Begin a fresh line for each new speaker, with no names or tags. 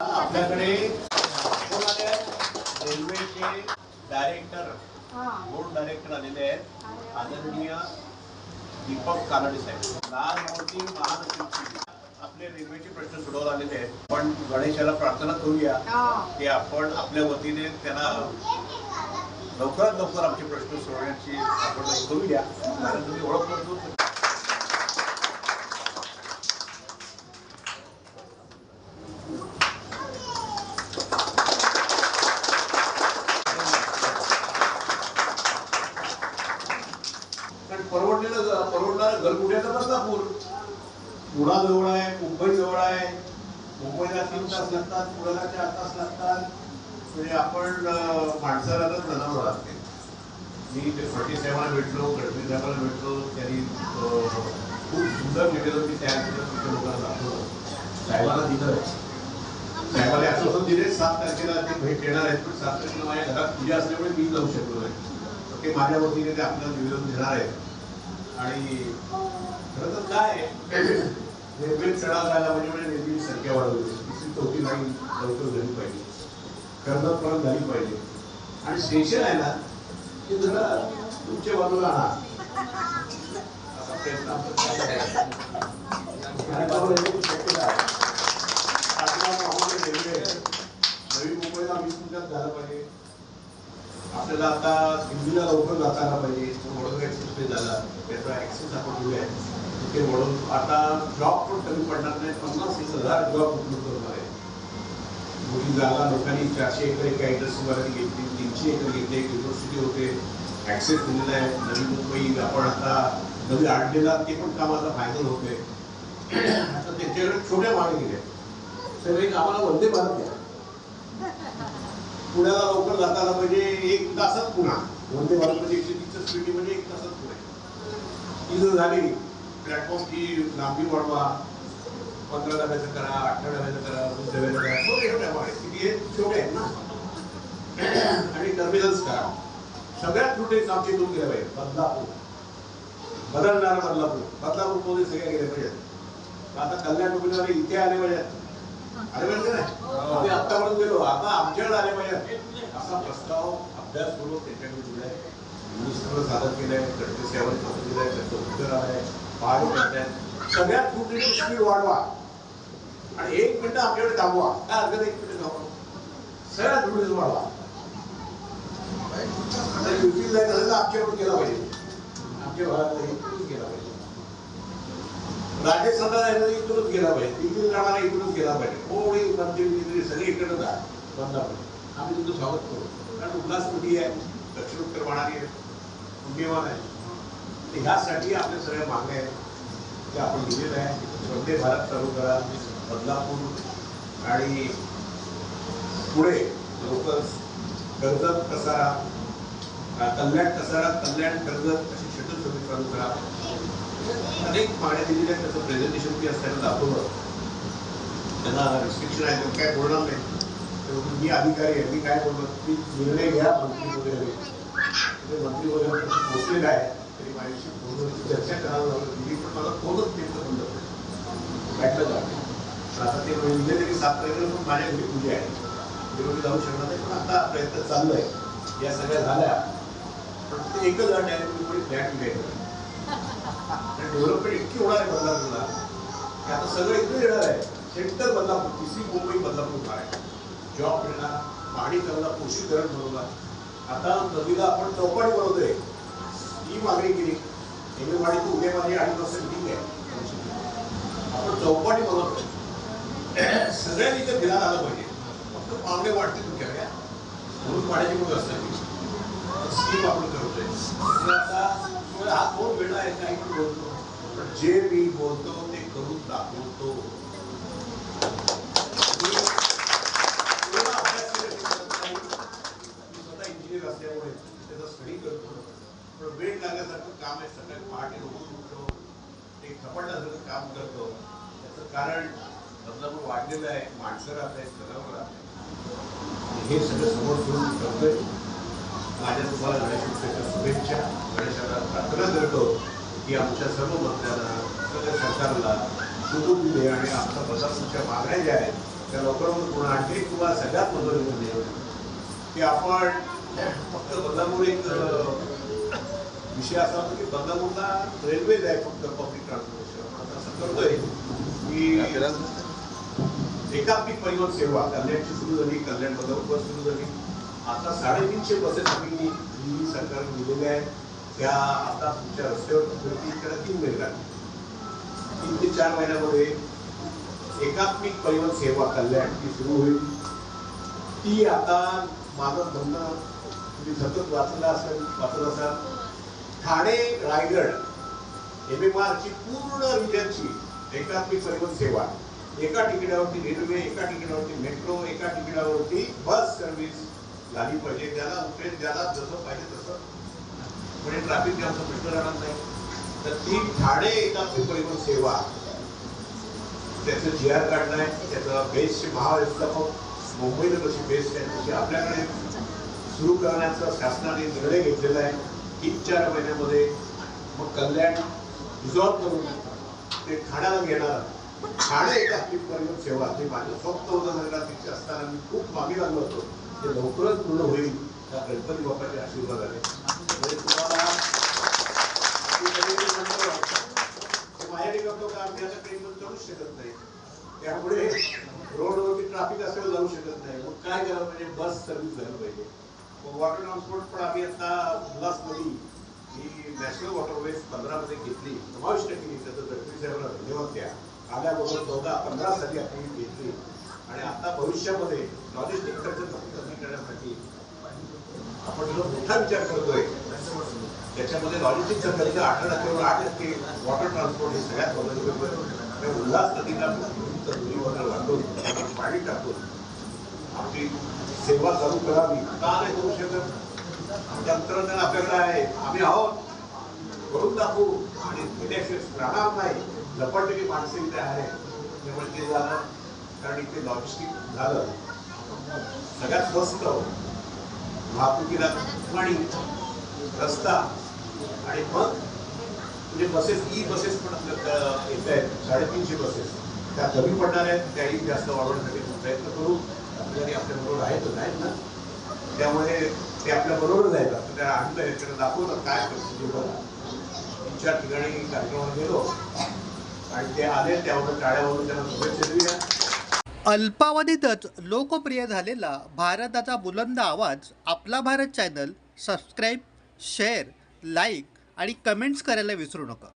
आपल्याकडे? रेल्वेचे director board director आलेले आहेत. आदरणीय दीपक कानडे साहेब. लहान मोठी महान आपले रेल्वेचे प्रश्न सोडवून आलेले आहेत. पण गणेशाला प्रार्थना करूया की आपण आपल्या वतीने त्यांना लवकरात लवकर आमचे प्रश्न सोडवण्याची आपण करूया. कारण तुम्ही ओळख करतो. घर कुठे बदलापूर पुणा जवळ आहे मुंबई जवळ आहे. मुंबईला तीन तास लागतात पुण्याला चार तास लागतात. म्हणजे आपण माणसाला तर जनावर लागते मी ते फर्टी साहेबांना भेटलो गडकरी साहेबांना भेटलो. त्यांनी खूप सुंदर निवेदन मी तयार केलं. तिथे लोकांना दाखवलं. साहेबांना दिलं. साहेबांनी असं दिले सात तारखेला ते भेट देणार आहेत. पण सात तारखेला माझ्या घरात पूजा असल्यामुळे मी जाऊ शकलो नाही. ते माझ्या वतीने ते आपल्याला निवेदन देणार आहेत. आणि खरं तर काय आहे, रेल्वे चढा झाला म्हणजे म्हणजे रेल्वेची संख्या वाढवली. तिसरी चौथी लाईन लवकर झाली पाहिजे. कर्जात परत झाली पाहिजे. आणि स्टेशन आहे ना ते जरा तुमच्या बाजूला आणा. असा प्रयत्न हे नवी मुंबईला झालं पाहिजे. आपल्याला आता दिल्लीला लवकर जाता आला पाहिजे. तो काही झाला त्याचा ऍक्सेस आपण घेऊया. ते म्हणून आता जॉब पण कमी पडणार नाही पन्नास एक हजार जॉब उपलब्ध होणार आहे. मोठी जागा लोकांनी चारशे एकर एका इंडस्ट्रीवाल्यांनी घेतली तीनशे एकर घेतली एक युनिव्हर्सिटी होते ऍक्सेस दिलेला आहे. नवी मुंबई आपण आता नवी आणलेला ते पण काम आता फायनल होते आता त्यांच्याकडे छोट्या मागे आहेत सर एक आम्हाला वंदे भारत द्या. पुण्याला लवकर जाताना म्हणजे एक तासात पुन्हा वंदे भारत म्हणजे एकशे तीसच्या स्पीड म्हणजे एक तासात ही जर झाली प्लॅटफॉर्मची लांबी वाढवा. पंधरा डब्याचं करा अठरा डब्याचं करा वीस डब्याचं करा. छोटे किती आहेत? छोटे आहेत ना. आणि टर्मिनल्स करा. सगळ्यात छोटे आमचे दोन गेले पाहिजे. बदलापूर. बदलणार बदलापूर. बदलापूरमध्ये सगळे गेले पाहिजेत. आता कल्याण टोपीवाले इथे आले पाहिजेत. आले पाहिजे ना आम्ही आत्तापर्यंत गेलो. आता आमच्याकडे आले पाहिजे असा प्रस्ताव अभ्यास करून त्याच्याकडे दिलाय. मिनिस्टरला सादर केलाय गडकरी साहेबांनी सादर आहे त्याचं उत्तर आलंय. पाहणी करतायत सगळ्यात मोठी स्पीड वाढवा. आणि एक मिनिट आपल्याकडे थांबवा. काय हरकत एक मिनिट थांबवा. सगळ्यात मोठी वाढवा. आता युपी जायचं असेल तर आमच्याकडून गेला पाहिजे. आमच्या भागात इकडून गेला पाहिजे. राजस्थानला जायचं तर इकडूनच गेला पाहिजे. दिल्ली जाणारा इकडूनच गेला पाहिजे. कोणी मंत्री बिंत्री सगळे इकडे जा. बंदापूर आम्ही तुमचं स्वागत करू. कारण उल्हास मोठी आहे. दक्षिण उत्तर वाहणारी आहे. पुण्यवान आहे. तर ह्यासाठी आपल्या सगळ्या मागण्या आहेत. त्या आपण लिहिलेलं आहे वंदे भारत चालू करा. बदलापूर आणि पुढे लवकर कर्जत कसारा. कल्याण कसारा कल्याण कर्जत अशी शटल सर्व्हिस चालू करा. अनेक पाण्या दिलेल्या त्याचं प्रेझेंटेशन मी असताना दाखवलं. त्यांना रिस्ट्रिक्शन आहे. त्यांना काय बोलणार नाही. ते म्हणतात, अधिकारी यांनी काय बोलतो मी निर्णय घ्या मंत्री वगैरे. म्हणजे मंत्री वगैरे पोचलेले आहे तरी माझ्याशी फोनवर चर्चा करावं लागलं. मी पण मला फोनच त्यांचं बंद पडलं बॅटलं जाते आता ते म्हणजे तरी सात तारखेला पण माझ्या घरी पूजा आहे. मी जाऊ शकणार नाही पण आता प्रयत्न चालू आहे. या सगळ्या झाल्या. पण ते एकच अट आहे तुम्ही कोणी फ्लॅट घ्यायचं डेव्हलपमेंट इतकी होणार आहे बदलापूरला की आता सगळं इकडे येणार आहे. सेंटर बदलापूर तिसरी मुंबई बदलापूर होणार आहे जॉब मिळणार पाणी त्यांना पोषित धरण बनवणार आता नदीला आपण चौपाटी बनवतोय. ही मागणी केली. हेमेवाडी तू उद्या माझी आठ वाजता मिटिंग आहे. आपण चौपाटी बनवतोय. सगळ्यांनी इथं फिरायला आलं पाहिजे. फक्त पावणे वाटते तुमच्याकडे म्हणून पाण्याची पण व्यवस्था स्कीम आपण करतोय आता हा कोण वेळा आहे? काही बोलतो. पण जे मी बोलतो ते करून दाखवतो मी पूर्ण अभ्यास केल्याशिवाय करत नाही. मी स्वतः इंजिनियर असल्यामुळे त्याचा स्टडी करतो पण वेळ लागल्यासारखं काम आहे. सकाळी पहाटे उठून उठतो एक थपडण्यासारखं काम करतो. त्याचं कारण बदलापूर वाढलेलं आहे माणसं राहत आहेत जनावर राहत हे सगळं समोर ठेवून करतोय माझ्या तुम्हाला गणेश उत्सवाच्या शुभेच्छा गणेशाला प्रार्थना करतो की आमच्या सर्व मंत्र्यांना सगळ्या सरकारला सोडून दिले आणि आमच्या बदलापूरच्या मागण्या ज्या आहेत त्या लवकरात पूर्ण आणखी किंवा सगळ्यात मदत म्हणजे की आपण फक्त बदलापूर एक विषय असा होता की बदलापूरला रेल्वेज आहे फक्त पब्लिक ट्रान्सपोर्टेशन आपण असं करतोय की एकात्मिक परिवहन सेवा कल्याणची सुरू झाली कल्याण बदल बस सुरू झाली. आता साडेतीनशे बसेस आम्ही ही सरकारने दिलेल्या आहेत. त्या आता तुमच्या रस्त्यावर तिकडे तीन महिने लागले तीन ते चार महिन्यामध्ये एकात्मिक परिवहन सेवा कल्याण ती सुरू होईल. ती आता माझं म्हणणं तुम्ही सतत वाचलं असेल वाचत असाल. ठाणे रायगड एम एम आरची पूर्ण रिजनची एकात्मिक परिवहन सेवा. एका तिकिटावरती रेल्वे एका तिकिटावरती मेट्रो एका तिकिटावरती बस सर्व्हिस झाली पाहिजे. त्याला उपयोग ज्याला जसं पाहिजे तसं. म्हणजे ट्रॅफिक जास्त प्रश्न राहणार नाही. तर ती ठाणे एकात्मिक परिवहन सेवा त्याचं जी आर काढलाय त्याचं बेस्टचे महाव्यवस्थापक मुंबईला कशी बेस्ट आहे तशी आपल्याकडे सुरू करण्याचा शासनाने निर्णय घेतलेला आहे. तीन चार महिन्यामध्ये मग कल्याण रिझॉल्व करून ते ठाण्याला घेणार ठाणे एकात्मिक परिवहन सेवा. ते माझं स्वप्न होतं नगराध्यक्ष असताना मी खूप मागे लागलो होतो. ते लवकरच पूर्ण होईल. त्या गणपती बाप्पाच्या आशीर्वादाने. म्हणजे तुम्हाला माहेरी करतो का? आम्ही आता ट्रेनवर चढूच शकत नाही. त्यामुळे रोडवरती ट्रॅफिक असेल जाऊ शकत नाही. मग काय करायला म्हणजे पाहिजे बस सर्व्हिस झालं पाहिजे. वॉटर ट्रान्सपोर्ट पण आम्ही आता उल्हासमध्ये ही नॅशनल वॉटरवेज पंधरामध्ये घेतली. समाविष्ट केली त्याचं गडकरी साहेबांना धन्यवाद द्या. आल्याबरोबर चौदा पंधरा साली आपण घेतली. आणि आता भविष्यामध्ये लॉजिस्टिक खर्च कमी कमी करण्यासाठी आपण जो मोठा विचार करतोय त्याच्यामध्ये लॉजिस्टिकचा खर्च आठ टक्केवर आठ टक्के वॉटर ट्रान्सपोर्ट हे सगळ्यात मदत उल्हास नदीला वॉटर पाणी टाकून आपली सेवा चालू करावी. का नाही करू शकत? तंत्रज्ञान आपल्याकडे आहे. आम्ही आहोत. करून दाखवू. आणि केल्याशिवाय राहणार नाही. झपाटलेली माणसे इथे आहे. त्यामुळे ते झालं कारण इथे लॉजिस्टिक झालं. सगळ्यात स्वस्त. वाहतुकीला पाणी रस्ता. आणि मग म्हणजे बसेस ई बसेस पण येत आहेत. साडेतीनशे बसेस त्या कमी पडणार आहेत. त्याही जास्त वाढवण्यासाठी प्रयत्न करू. आपल्याला आपल्याबरोबर आहेतच आहेत ना. त्यामुळे ते आपल्या बरोबरच आहेत आपण त्या आणलं याच्याकडे दाखवलं काय परिस्थिती बघा. तीन चार ठिकाणी कार्यक्रमाला गेलो. आणि ते आले त्यावर टाळ्यावरून त्यांना शुभेच्छा दिल्या
अल्पावधीतच लोकप्रिय झालेला भारताचा बुलंद आवाज आपला Bharat channel subscribe share like आणि कमेंट्स करायला विसरू नका.